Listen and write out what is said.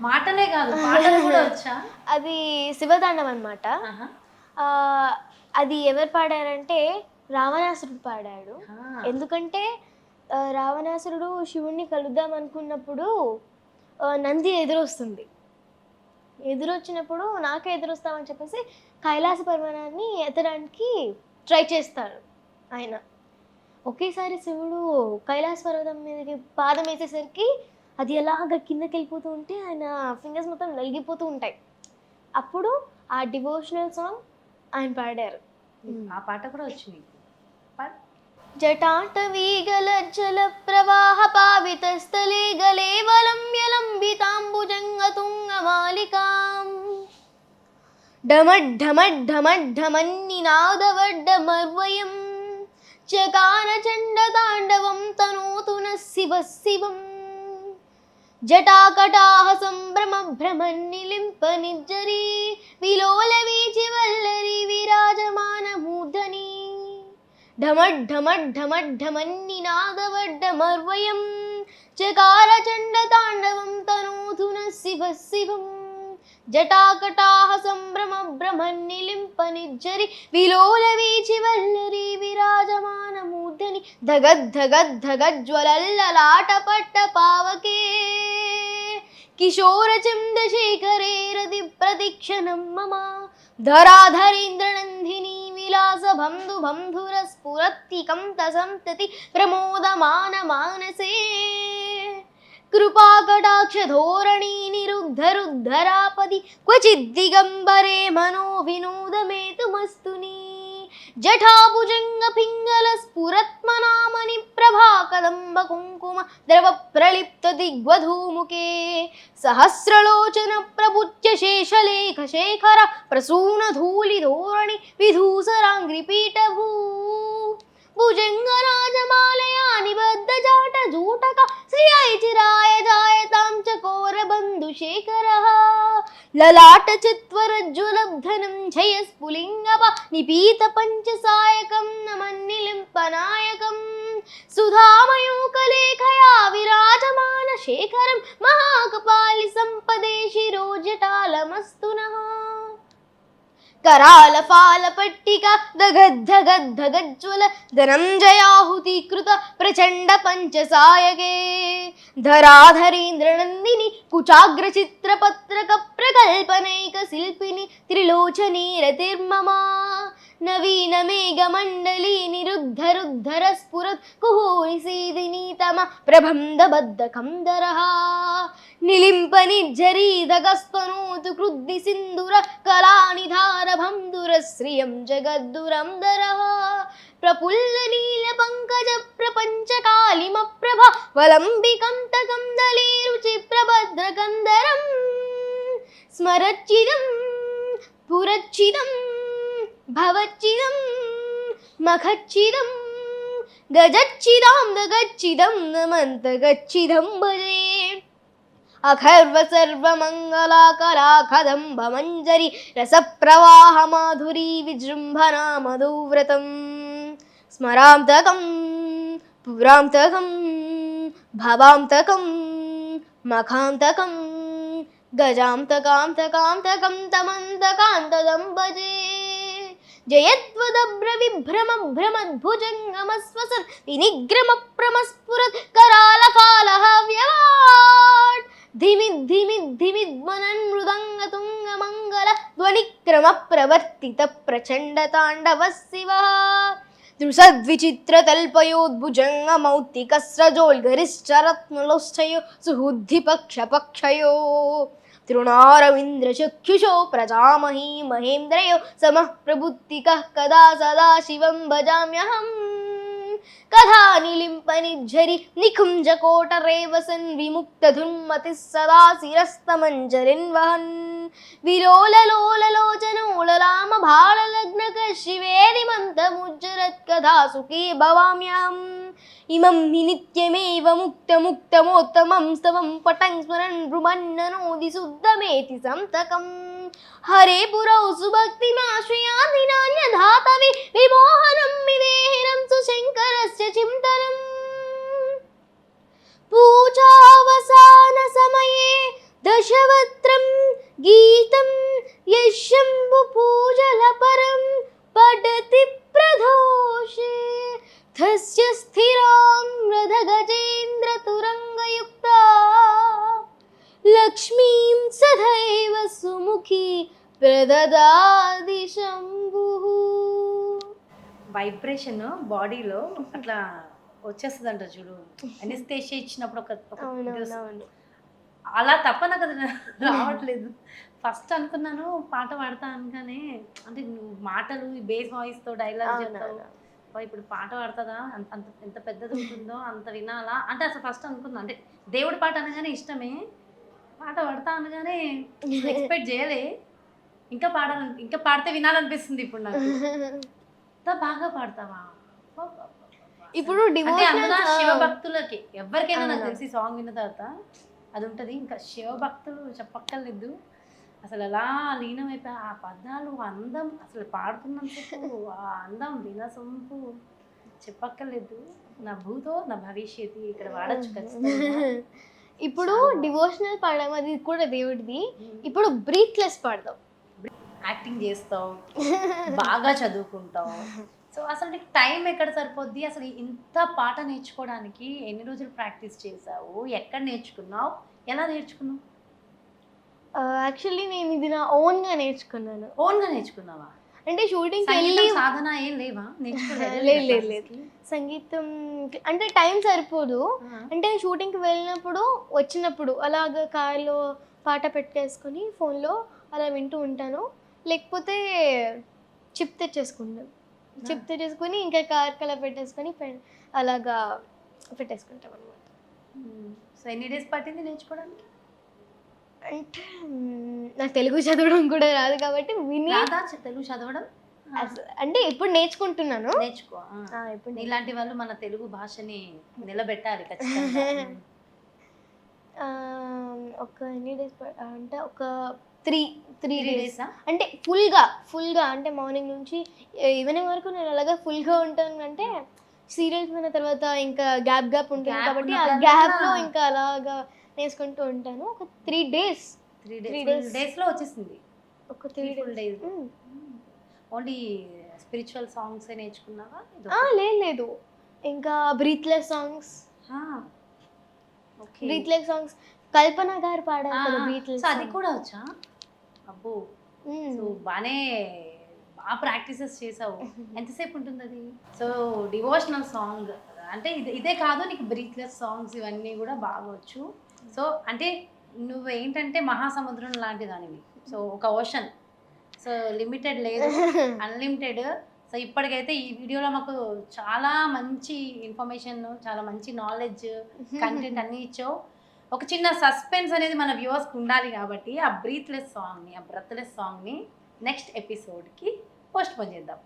మాటలే కాదు పాటలు కూడా వచ్చా? అది శివతాండం అనమాట. అది ఎవరు పాడారంటే రావణాసురుడు పాడాడు. ఎందుకంటే రావణాసురుడు శివుణ్ణి కలుద్దాం అనుకున్నప్పుడు నంది ఎదురొస్తుంది. ఎదురొచ్చినప్పుడు నాకే ఎదురొస్తామని చెప్పేసి కైలాస పర్వతాన్ని ఎత్తడానికి ట్రై చేస్తాడు ఆయన. ఒకేసారి శివుడు కైలాస పర్వతం మీదకి పాదం వేసేసరికి అది ఎలాగ కిందకి వెళ్ళిపోతూ ఉంటే ఆయన ఫింగర్స్ మొత్తం నలిగిపోతూ ఉంటాయి. అప్పుడు ఆ డివోషనల్ సాంగ్ ఆయన పాడారు. ఆ పాట కూడా వచ్చింది పాడు. జటాటవీగల జల ప్రవాహ పావిత స్థలే గలే వలంబ్యలంబితాంబుజంగ తుంగమాలికాం డమడ్ఢమడ్ఢమడ్ఢమన్నినాదవడ్డమర్వయం చకాన చండ తాండవం తనోతు న శివ శివం. జటాకటాహ సంభ్రమ భ్రమన్నిలింప నిజ్జరి విలోల వీచి వల్లరి విరాజమాన మూర్ధని. ఢమడ్ఢమడ్ఢమడ్ఢమన్నినాదవడ్డమర్వయం చకార చండ తాండవం తనూధున శివ శివం. జటాకటాహ సంభ్రమ భ్రమన్నిలింప నిజ్జరి విలోల వీచి వల్లరి విరాజమాన మూర్ధని ధగద్ధగద్ధగజ్వలల్లలాట పట్ట పావకే. కిశోర చంద్రశేఖరే రతి ప్రతిక్షణం మమ ధరాధరేంద్రనందిని విలాస బంధు బంధుర స్ఫురత్తికం తసంతతి ప్రమోదమాన మానసే. కృపాకటాక్ష ధోరణి నిరుద్ధరుద్ధరాపది క్వచిద్దిగంబరే మనో వినోదమేతుమస్తుని. జఠాభుజంగ పింగళ స్ఫురత్మనామని ప్రభా కదంబ కుంకుమ ద్రవ ప్రలిప్త దిగ్వధూముఖే సహస్రలోచన ప్రభుత్య శేషలేఖ శ్రియాయ చిరాయ శేఖర. లలాట చిత్వరజ్జులబ్ధనం జయ స్ఫులింగప నిపీత పంచసాయకం నమన్నిలింపనాయకం. సుధామయూకలేఖయా విరాజమాన శేఖరం మహాకపాలి సంపదే శిరోజటాలమస్తు నః కరాల ఫాల పట్టిక దగద్ధగద్ధగజ్వల ధనంజయాహుతి కృత ప్రచండ పంచసాయగే ధరాధరీంద్రనందిని కుచాగ్ర చిత్రపత్రక ప్రకల్పనైక శిల్పిని త్రిలోచనీ నవీనమేఘమండలీ నిరుద్ధరుద్ధరస్ఫురత్ కుహూనిసీదినీతమ ప్రబంధబద్ధకందరః నిలింపనిజ్జరీదగస్తనోతు కృద్ది సింధుర కళానిధారభంధుర శ్రియం జగద్దురంధరः ప్రఫుల్లనీలపంకజ ప్రపంచకాళిమప్రభ వలంబికం తకందలీరుచి ప్రభద్రకందరం స్మరచ్చిదం పురచ్చిదం भवच्चिदं, मखच्चिदं, गजच्चिदां गच्छिदं नमन्तगच्छिदं भजे। अखर्व सर्वमङ्गलाकराखदम्बमञ्जरी रसप्रवाहमाधुरी विजृम्भना मधुव्रतं स्मरान्तकं पुरान्तकं भवान्तकं मखान्तकं गजान्तकान्तकान्तकं तमन्तकान्तदं भजे जयत्वदब्रविभ्रमं भ्रमन् भुजङ्गमस्वसन् विनिग्रमप्रमस्फुरत् करालकालहाव्यवाट् धिमिद् धिमिद् धिमिद्मनन् मृदङ्गतुङ्गमङ्गल ध्वनिक्रमप्रवर्तितप्रचण्डताण्डवः शिवः दृषद्विचित्रतल्पयोद्भुजङ्गमौक्तिकस्रजोल्गरिश्चरत्नलोश्चयो सुहूद्धिपक्षपक्षयो ధిమిద్ ధిమిద్మనన్ మృదంగ తుంగ మంగళ ధ్వనిక్రమ ప్రవర్తిత ప్రచండ తాండవ శివ దృశద్విచిత్రతల్పయోద్భుజంగ మౌక్తికస్రజోల్గరిశ్చరత్నలోశ్చయో సుహుద్ధిపక్షపక్షయో తృణారవింద్రచక్షుషో ప్రజామహీ మహేంద్రయో సమః ప్రబుద్ధికः కదా సుఖీ భవామ్యాం ఇమం హి నిత్యమేవ ముక్తముక్తమోత్తమం స్తవం పటం స్మరన్ బృమన్ననోది శుద్ధమేతి సంతకం హరే పురౌ సుభక్తిమాశ్రయాది నాన్యధాతవి విమోహనం విదేహినం సుశంకరస్య చింతనం పూజా లక్ష్మీం సదైవ సుముఖి ప్రదదాది శంభు వైబ్రేషన్ బాడీలో అట్లా వచ్చేస్తుంది అంట చూడు. అనిస్తేషియా ఇచ్చినప్పుడు ఒక అలా తప్ప నాకు అది రావట్లేదు. ఫస్ట్ అనుకున్నాను పాట పాడతా అనగానే అంటే నువ్వు మాటలు బేస్ వాయిస్తో డైలాగ్ చెప్తావు. ఇప్పుడు పాట పాడుతుందా? అంత అంత ఎంత పెద్దది ఉంటుందో అంత వినాలా? అంటే అసలు ఫస్ట్ అనుకున్నా అంటే దేవుడి పాట అనగానే ఇష్టమే. పాట పాడతా అనగానే ఎక్స్పెక్ట్ చేయలే. ఇంకా పాడాలని ఇంకా పాడితే వినాలనిపిస్తుంది ఇప్పుడు నాకు. బాగా పాడతావా? ఇప్పుడు అంటే అందులో డివోషనల్ శివ భక్తులకి ఎవరికైనా నాకు. తెలిసి సాంగ్ విన్న తర్వాత అది ఉంటది. ఇంకా శివ భక్తులు చెప్పక్కర్లేదు. అసలు అలా లీనమైపోయి? ఆ పదాలు అందం అసలు పాడుతున్నందుకు ఆ అందం వినసొంపు చెప్పక్కర్లేదు. నా భూతో నా భవిష్యత్తు ఇక్కడ వాడచ్చు ఖచ్చితంగా. ఇప్పుడు. డివోషనల్ పాడడం అది కూడా దేవుడిది. ఇప్పుడు బ్రీత్లెస్ పాడదాం. యాక్టింగ్ చేస్తావు బాగా చదువుకుంటావు సో అసలు నీకు టైం ఎక్కడ సరిపోద్ది? అసలు ఇంత పాట నేర్చుకోవడానికి ఎన్ని రోజులు ప్రాక్టీస్ చేసావు ఎక్కడ నేర్చుకున్నావు? ఎలా నేర్చుకున్నావు? యాక్చువల్లీ నేను ఇది నా ఓన్గా నేర్చుకున్నాను. ఓన్గా నేర్చుకున్నావా? అంటే షూటింగ్ వెళ్ళి సాధన ఏం లేవా? లేదు, లేదు, లేదు. సంగీతం అంటే టైం సరిపోదు. అంటే షూటింగ్కి వెళ్ళినప్పుడు వచ్చినప్పుడు అలాగ కార్లో పాట పెట్టేసుకొని ఫోన్లో అలా వింటూ ఉంటాను. లేకపోతే చిప్ తెచ్చేసుకుంటాను. చిప్ తెచ్చేసుకొని ఇంకా కార్కి అలా పెట్టేసుకొని అలాగా పెట్టేసుకుంటాం అనమాట సో ఎన్ని డేస్ పట్టింది నేర్చుకోవడానికి? అంటే నాకు తెలుగు చదవడం కూడా రాదు కాబట్టి విని రాదా? చ- తెలుగు చదవడం? అస- అంటే ఇప్పుడు నేర్చుకుంటున్నాను. నేర్చుకో ఆ. ఆ, ఇప్పుడు నే- నీలాంటి వాళ్ళు మన తెలుగు భాషని నిలబెట్టాలి ఖచ్చితంగా. ఆ, ఒక ఎన్ని డేస్ అంటే ఒక త్రీ త్రీ డేస్. అంటే ఫుల్గా ఫుల్గా అంటే మార్నింగ్ నుంచి ఈవినింగ్ వరకు నేను అలాగా ఫుల్గా ఉంటాను అంటే సీరియల్స్ అయిన తర్వాత ఇంకా గ్యాప్ గ్యాప్ ఉంటుంది Gap కాబట్టి ఆ ఉన్నప్పుడల్లా- గ్యాప్లో ఇంకా అలాగా నేర్చుకుంటూ ఉంటాను. ఒక three days three days days. డేస్లో వచ్చేసింది. ఒక three full days only spiritual songs నేర్చుకున్నావా? లేదు లేదు. ఇంకా breathless songs breathless songs Kalpana garu పాడారు కదా బ్రీత్లెస్ అది కూడా వచ్చా? అబ్బో. సో బానే బాగా ప్రాక్టీసెస్ చేసావు. ఎంతసేపు ఉంటుంది అది సో డివోషనల్ సాంగ్ అంటే ఇది ఇదే కాదు నీకు బ్రీత్లెస్ సాంగ్స్ ఇవన్నీ కూడా బాగా వచ్చు. సో అంటే నువ్వు ఏంటంటే మహాసముద్రం లాంటి దానివి సో ఒక ఓషన్. సో లిమిటెడ్ లేదు. అన్లిమిటెడ్. సో ఇప్పటికైతే ఈ వీడియోలో మాకు చాలా మంచి ఇన్ఫర్మేషన్ చాలా మంచి నాలెడ్జ్ కంటెంట్ అన్నీ ఇచ్చావు. ఒక చిన్న సస్పెన్స్ అనేది మన వ్యూవర్స్కి ఉండాలి కాబట్టి ఆ బ్రీత్లెస్ సాంగ్ని ఆ బ్రత్లెస్ సాంగ్ని నెక్స్ట్ ఎపిసోడ్కి పోస్ట్ పోన్ చేద్దాం.